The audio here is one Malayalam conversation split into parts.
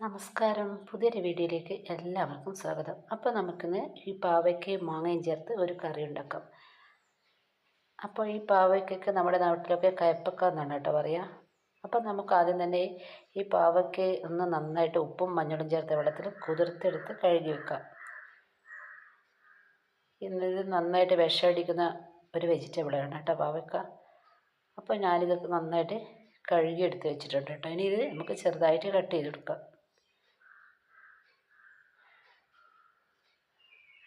നമസ്കാരം. പുതിയൊരു വീഡിയോയിലേക്ക് എല്ലാവർക്കും സ്വാഗതം. അപ്പോൾ നമുക്കിന്ന് ഈ പാവയ്ക്കയും മാങ്ങയും ചേർത്ത് ഒരു കറി ഉണ്ടാക്കാം. അപ്പോൾ ഈ പാവയ്ക്കൊക്കെ നമ്മുടെ നാട്ടിലൊക്കെ കയപ്പക്ക എന്നാണ് കേട്ടോ പറയുക. അപ്പോൾ നമുക്ക് ആദ്യം തന്നെ ഈ പാവയ്ക്ക ഒന്ന് നന്നായിട്ട് ഉപ്പും മഞ്ഞളും ചേർത്ത വെള്ളത്തിൽ കുതിർത്തെടുത്ത് കഴുകി വെക്കാം. ഇന്നിത് നന്നായിട്ട് വിഷമടിക്കുന്ന ഒരു വെജിറ്റബിളാണ് കേട്ടോ പാവയ്ക്ക. അപ്പോൾ ഞാനിതൊക്കെ നന്നായിട്ട് കഴുകി എടുത്ത് വെച്ചിട്ടുണ്ട് കേട്ടോ. ഇനി ഇത് നമുക്ക് ചെറുതായിട്ട് കട്ട് ചെയ്തെടുക്കാം.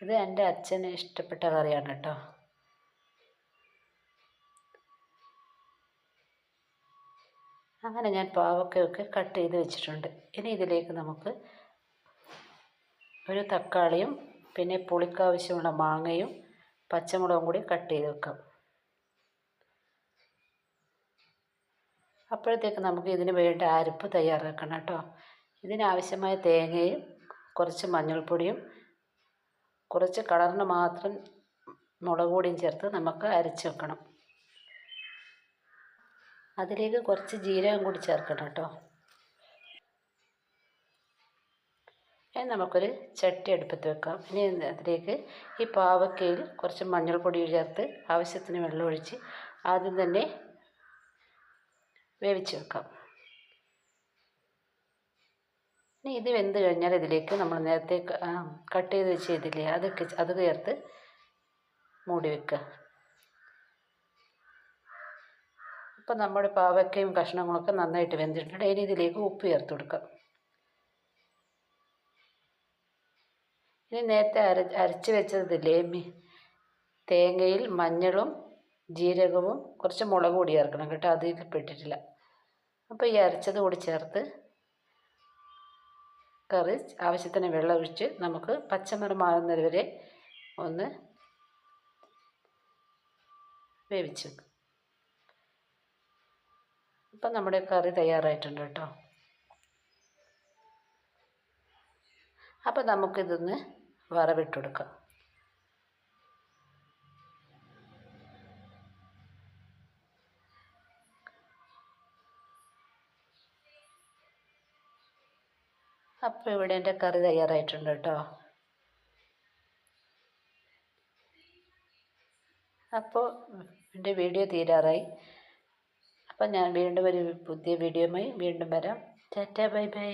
ഇത് എന്റെ അച്ഛന് ഇഷ്ടപ്പെട്ട കറിയാണ് കേട്ടോ. അങ്ങനെ ഞാൻ പാവക്കയൊക്കെ കട്ട് ചെയ്ത് വെച്ചിട്ടുണ്ട്. ഇനി ഇതിലേക്ക് നമുക്ക് ഒരു തക്കാളിയും പിന്നെ പുളിക്കാവശ്യമുള്ള മാങ്ങയും പച്ചമുളകും കൂടി കട്ട് ചെയ്ത് വെക്കാം. അപ്പോഴത്തേക്ക് നമുക്ക് ഇതിന് വേണ്ട അരിപ്പ് തയ്യാറാക്കണം കേട്ടോ. ഇതിനാവശ്യമായ തേങ്ങയും കുറച്ച് മഞ്ഞൾപ്പൊടിയും കുറച്ച് കളറിന് മാത്രം മുളക് പൊടിയും ചേർത്ത് നമുക്ക് അരച്ച് വെക്കണം. അതിലേക്ക് കുറച്ച് ജീരകം കൂടി ചേർക്കണം കേട്ടോ. ഇനി നമുക്കൊരു ചട്ടി അടുപ്പത്ത് വെക്കാം. ഇനി അതിലേക്ക് ഈ പാവക്കയിൽ കുറച്ച് മഞ്ഞൾപ്പൊടി ചേർത്ത് ആവശ്യത്തിന് വെള്ളമൊഴിച്ച് ആദ്യം തന്നെ വേവിച്ച് വെക്കാം. ഇനി ഇത് വെന്ത് കഴിഞ്ഞാൽ ഇതിലേക്ക് നമ്മൾ നേരത്തെ കട്ട് ചെയ്ത് വെച്ച് ഇതില്ലേ അതൊക്കെ അത് ചേർത്ത് മൂടി വെക്കുക. അപ്പം നമ്മുടെ പാവയ്ക്കയും കഷ്ണങ്ങളൊക്കെ നന്നായിട്ട് വെന്തിട്ടുണ്ട്. ഇനി ഇതിലേക്ക് ഉപ്പ് ചേർത്ത് കൊടുക്കാം. ഇനി നേരത്തെ അര അരച്ച് വെച്ചതില്ലേ തേങ്ങയിൽ മഞ്ഞളും ജീരകവും കുറച്ച് മുളക് പൊടി ചേർക്കണം കേട്ടോ അതിൽ പെട്ടിട്ടില്ല. അപ്പോൾ ഈ അരച്ചത് കൂടി ചേർത്ത് കറി ആവശ്യത്തിന് വെള്ളമൊഴിച്ച് നമുക്ക് പച്ചമരം മാറുന്നത് വരെ ഒന്ന് വേവിച്ച് ഇപ്പം നമ്മുടെ കറി തയ്യാറായിട്ടുണ്ട് കേട്ടോ. അപ്പം നമുക്കിതൊന്ന് വറവിട്ട് കൊടുക്കാം. അപ്പോൾ ഇവിടെ എന്റെ കറി തയ്യാറായിട്ടുണ്ട് കേട്ടോ. അപ്പോൾ എന്റെ വീഡിയോ തീരാറായി. അപ്പം ഞാൻ വീണ്ടും ഒരു പുതിയ വീഡിയോയുമായി വീണ്ടും വരാം. Tata bye bye.